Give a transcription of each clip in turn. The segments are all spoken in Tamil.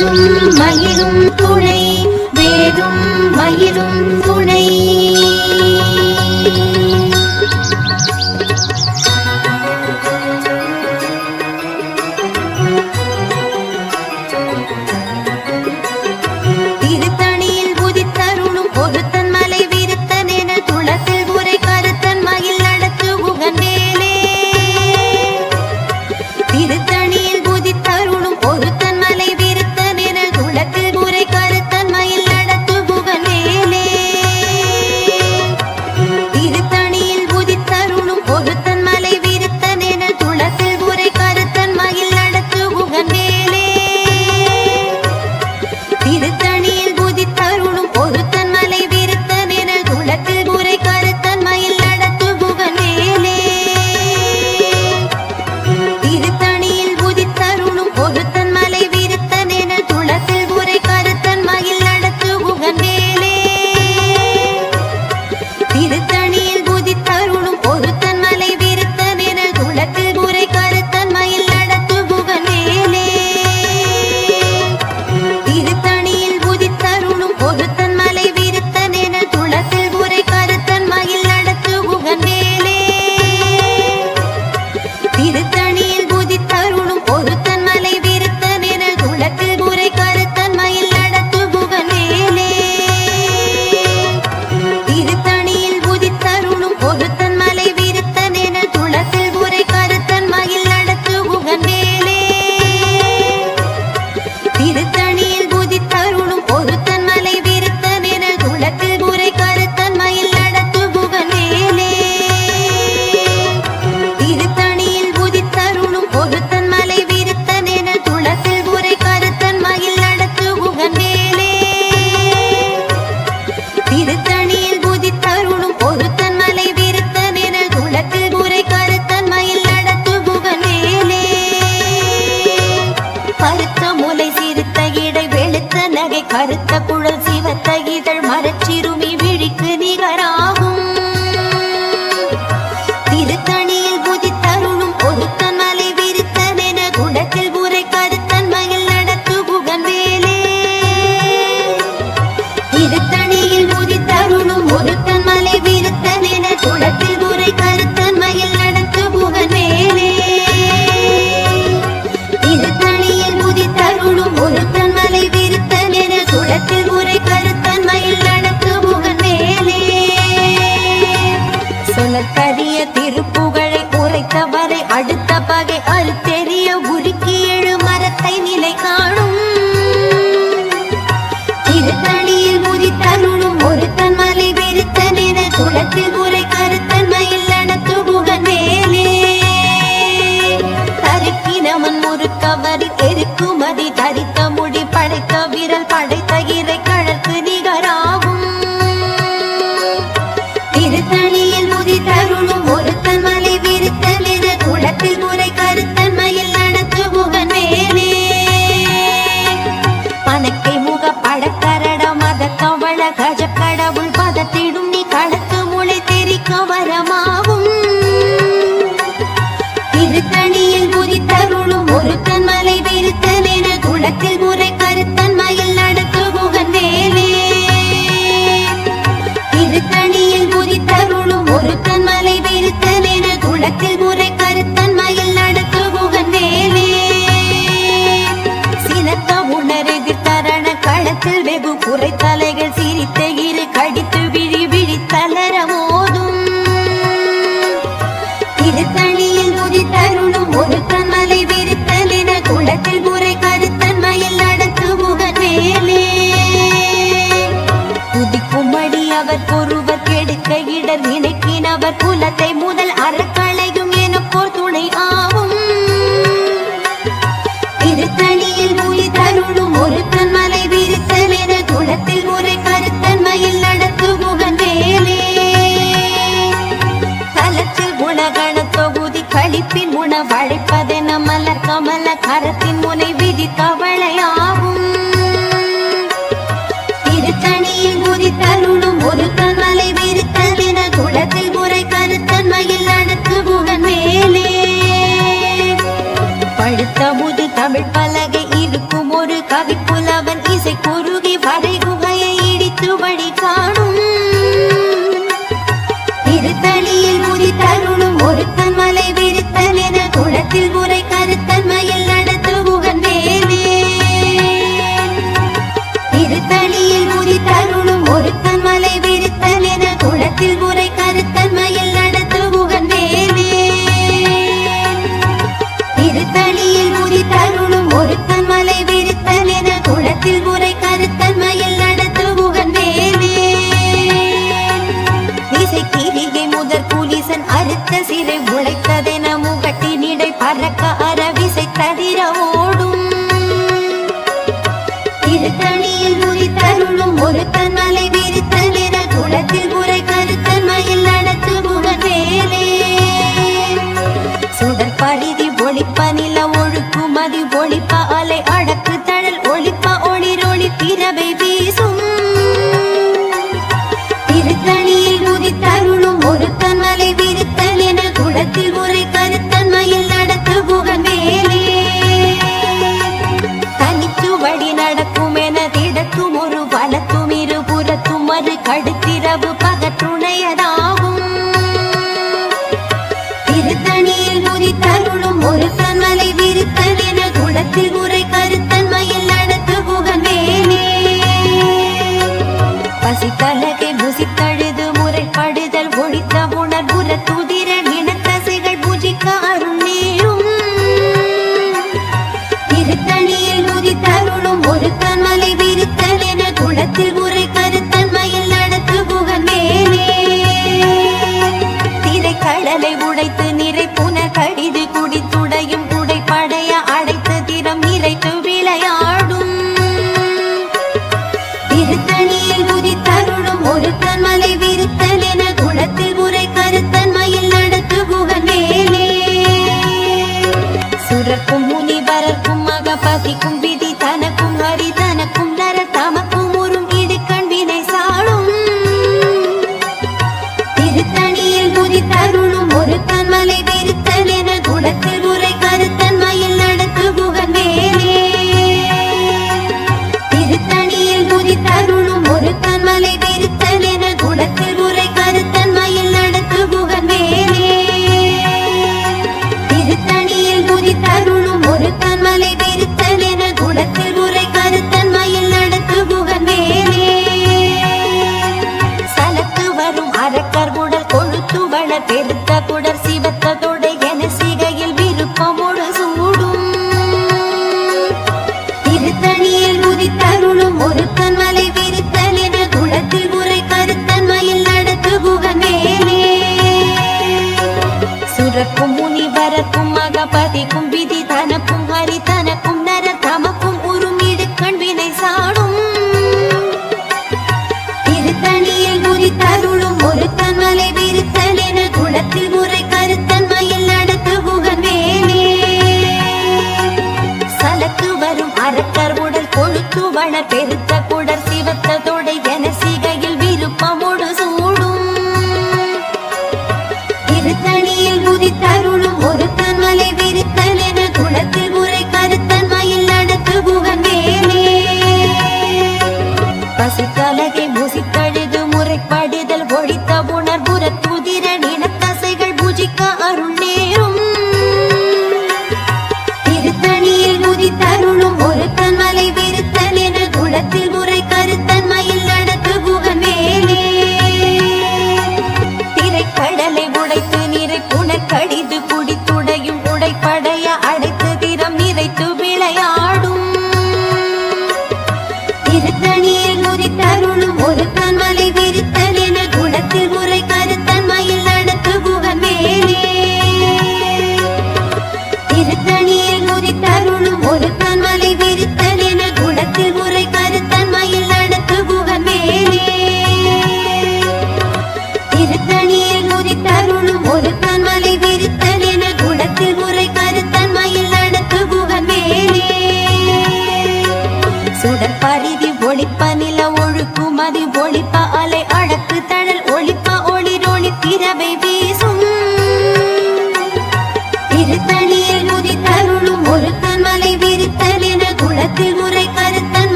வேலும் மயிலும் துணை வேலும் மயிலும் திருத்தணியில் tu madi விருத்தன் மலை விருத்தன் என குளத்தில் மனசிலே உழைத்ததென முகட்டி நிடை பறக்க அரவிசை தவிர ஓடும். திருத்தணியில் உரித்தருளும் ஒரு தன்மலை importa.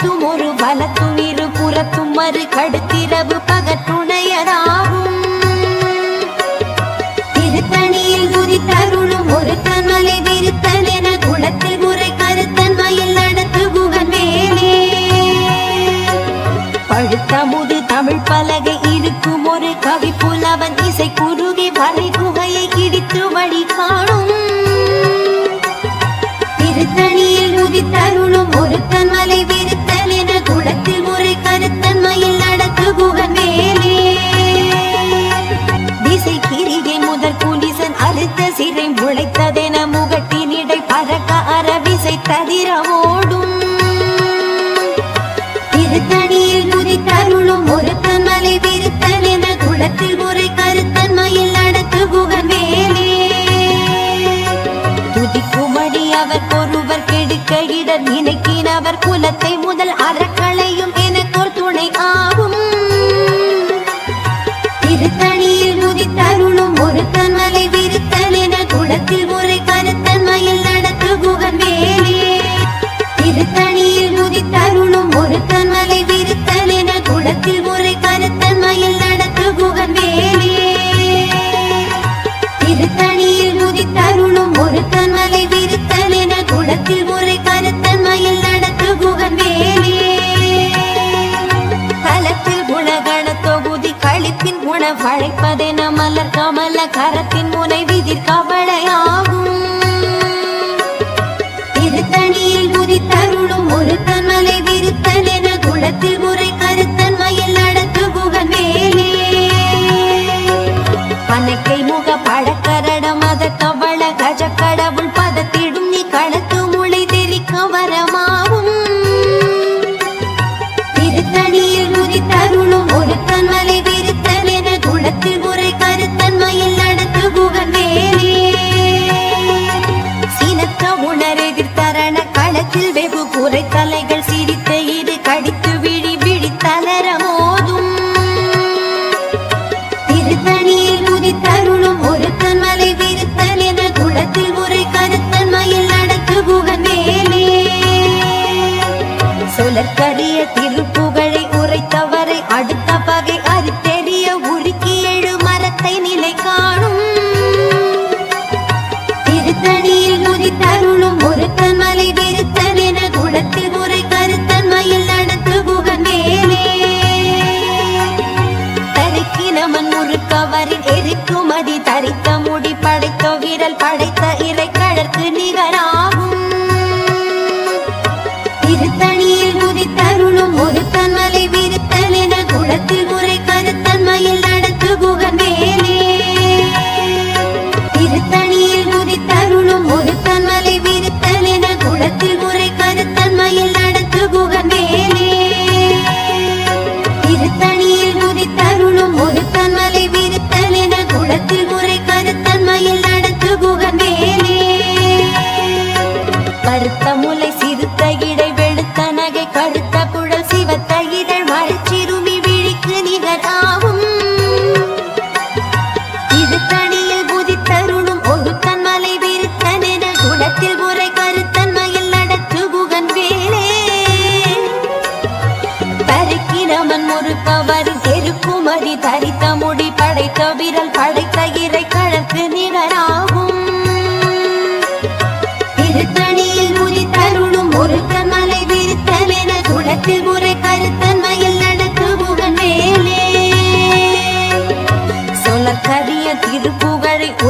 கலத்தும் ஒரு பலத்தும் இரு புறத்தும் மறு கடுத்திரவு பகத்துணையதாகும் திருத்தணியில் குதித்தருளும் ஒரு தன்மலை விருத்தன் என குளத்தில் முறை கருத்தன்மையில் நடத்து புகன் வேலே பழுத்தமுது தமிழ் பலகை இருக்கும் ஒரு கவி புலவன் இசை கூறு இசை கதிர ஓடும் திருத்தணியில் குதித்தருளும் ஒருத்தன் மலை விருத்தன் என்ற குளத்தில் உரை கருத்தன் மயில் நடத்து குகன் வேலே துதிக்குமடி அவர் ஒருவர் கெடுக்க இடர் நினைக்கின் குலத்தை முன் கரத்தின்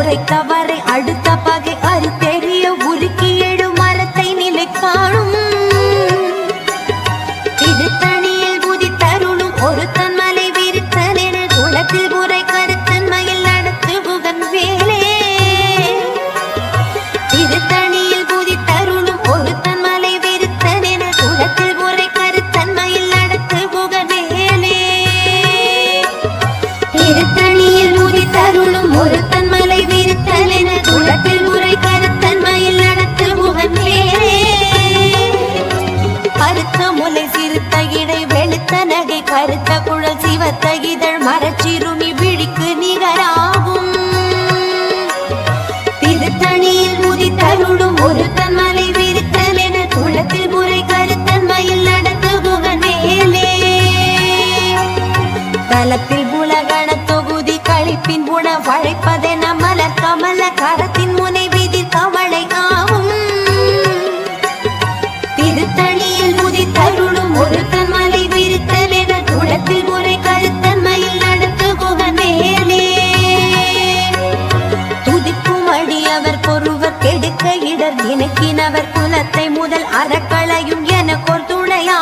கரைத்தவர் பழைப்பதென மலர் கமல கரத்தின் முனை விதிர் கமலை காவும். திருத்தணியில் முதித்தருளும் ஒரு தன்மலை விருத்தல் என குளத்தில் முறை கருத்தன்மையில் நடத்து குகமேலே துதிக்கும் அடி அவர் பொருவர் கெடுக்க இடர் இணக்கினவர் குலத்தை முதல் அறக்களையும் எனக்கோர் துணையா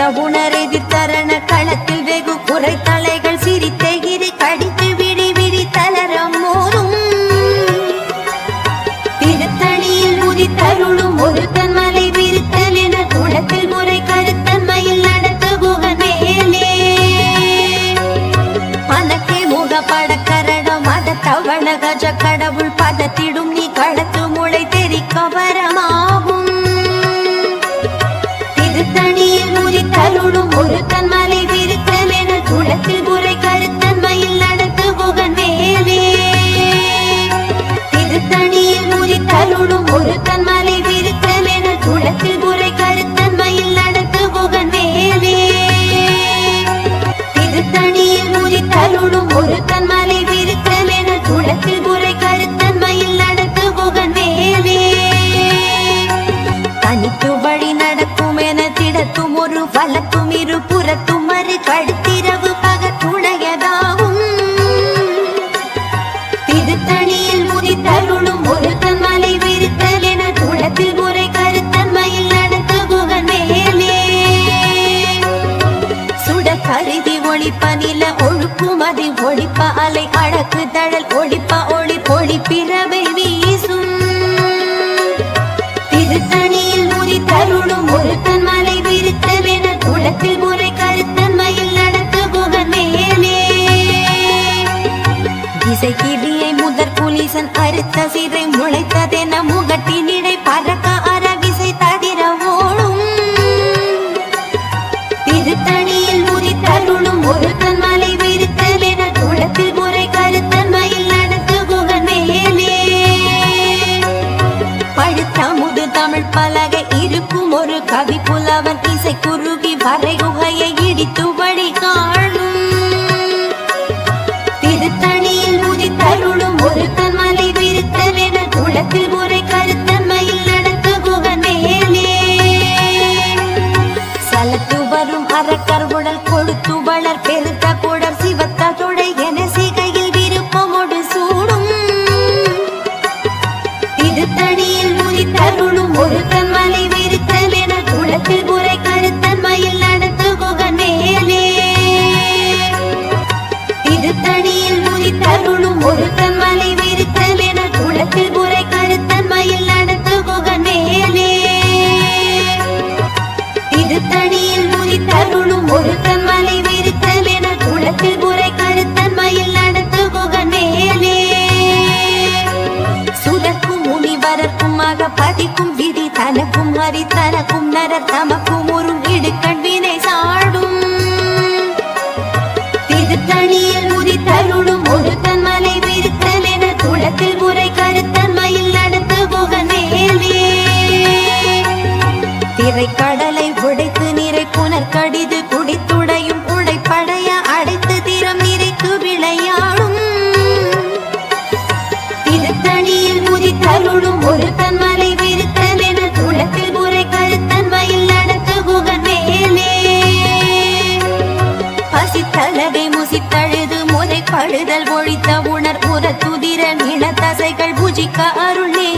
சிரித்த உணரெதி தரண களத்தில் வெகு குறை தலைகள் சிரித்த இரு கடித்து விடி விடி தளரம் மோதும். திருத்தணியில் உதித்தருளும் ஒரு தன்மலை விருத்தல் என குளத்தில் முறை கருத்தன்மையில் நடத்து புகனேலே மனத்தை முகப்பட கரணம் மத தவண கஜ கடவுள் பதத்திடும் அருளும் ஒரு தன்மலை விருத்தமென குளத்தில் குமதி ஒழிப்பாலை அழகு தழ எனும் ஒரு கவி புலவன் இசை குறுகி வரை குகையை இடித்து வழி காணும். திருத்தணியில் முதித்தருளும் ஒரு தன்மலை விருத்தல் என குளத்தில் துதிர நிலத்தசைகள் பூஜிக்க அருள் நீ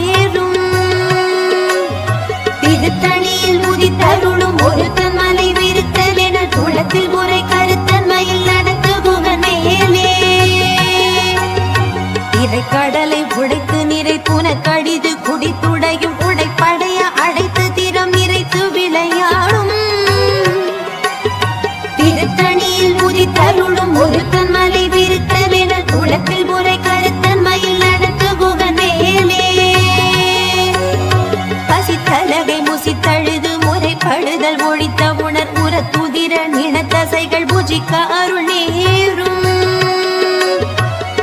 குதிர நிலத்தசைகள் பூஜிக்க அருள் நேரும்.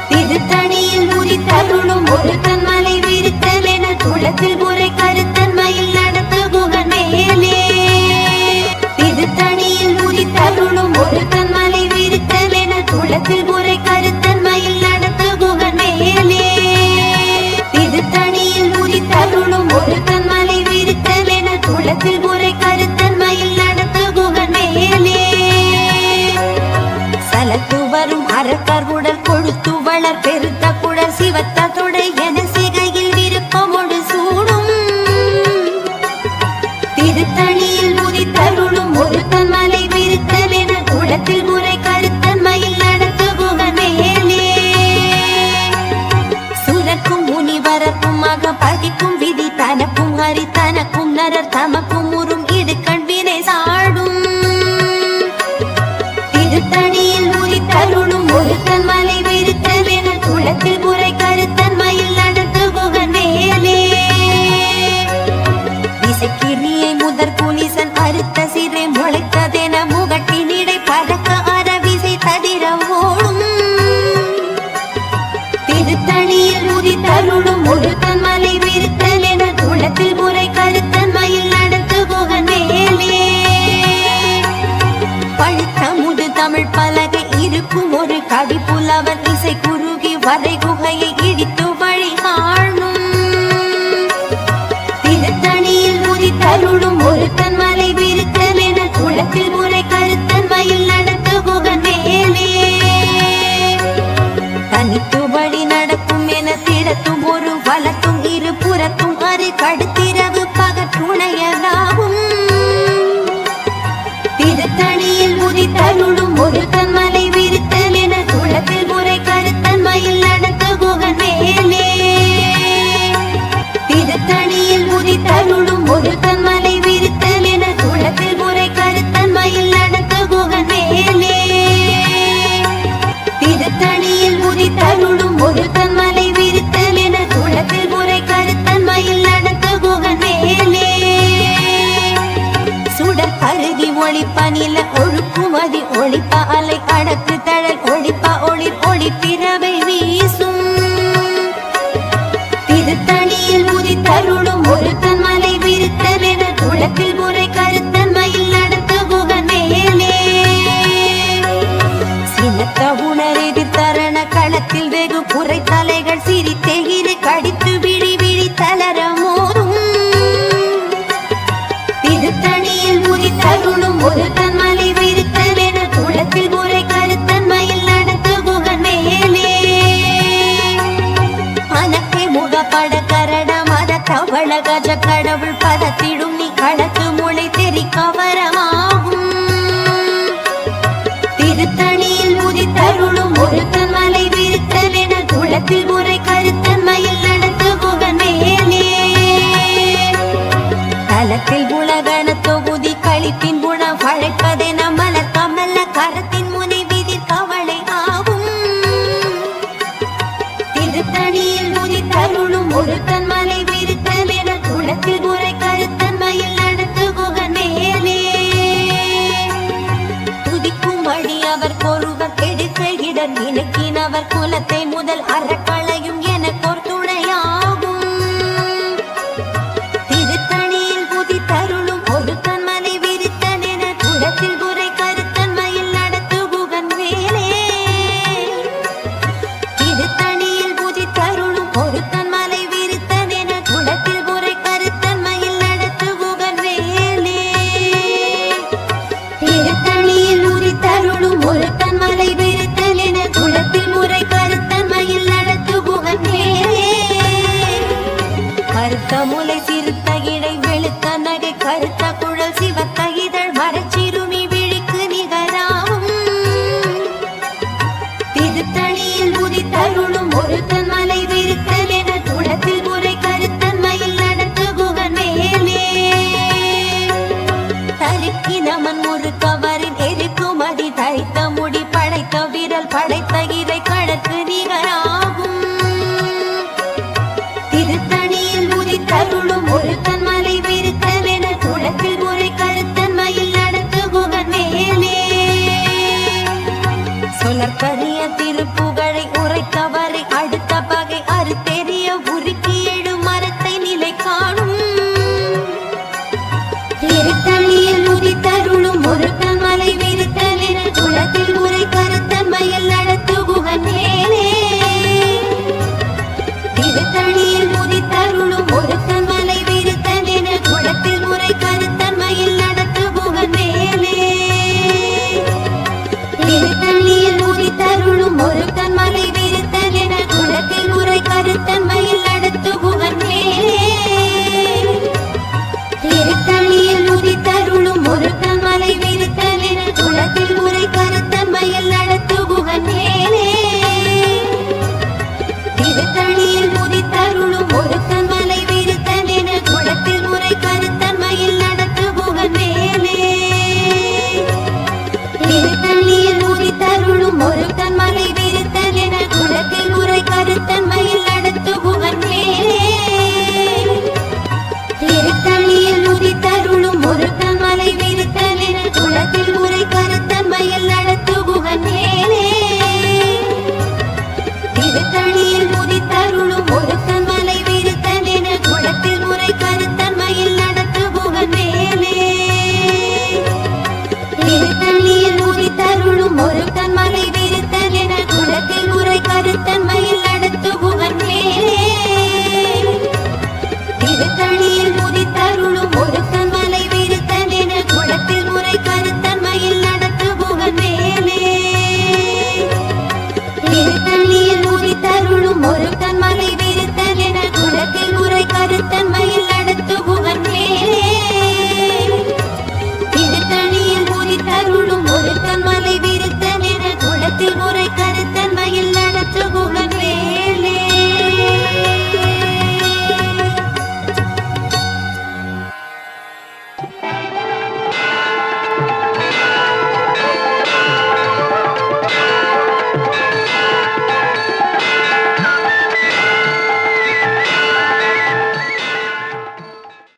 திருத்தணியில் முறித்தருளும் ஒரு தன்மலை விரித்தல் என குளத்தில் புற வரும் அரக்கர் உடல் கொழுத்து வளர் பெருத்த குடல் சிவத்த தொடை என சிகையில் விருப்பமொடு சூடும். திருத்தணியில் முதித்தருளும் ஒருத்தன் மலை விருத்தல் என குடத்தில் முறை கருத்தன் மயில் நடத்துகுக சுரக்கும் முனிவரக்கும் மக பதிக்கும் விதி தனக்கும் ஹரி தனக்கும் நரர் தமக்கும் முரு கடிப்புலவன் திசை குறுகி வரை குகையை இடித்து வழி காணும் திருத்தணியில் உதித்தருளும் ஒருத்தன் மலை விருத்தன் என குளத்தில் முறை கருத்தன் மயில் நடத்து குகன் மேலே. தனித்து வழி நடக்கும் என திடத்தும் ஒரு வலத்தும் இரு புறத்தும் அரு கடுத்திரவு பகற்றுணையதாகும் திருத்தணியில் పడక பட கரட மத தவள கஜ கடவுள் பதத்திடும் நீ கணக்கு முளை தெரி கவரமாகும் திருத்தணியில் முதித்தருளும் ஒருத்தன் மலை விருத்தலென குளத்தில் உரை கருத்தன் மயில் நடத்து புகனேலே தலத்தில் உலகன தொகுதி கழிப்பின் குணம் வழைப்பதென Te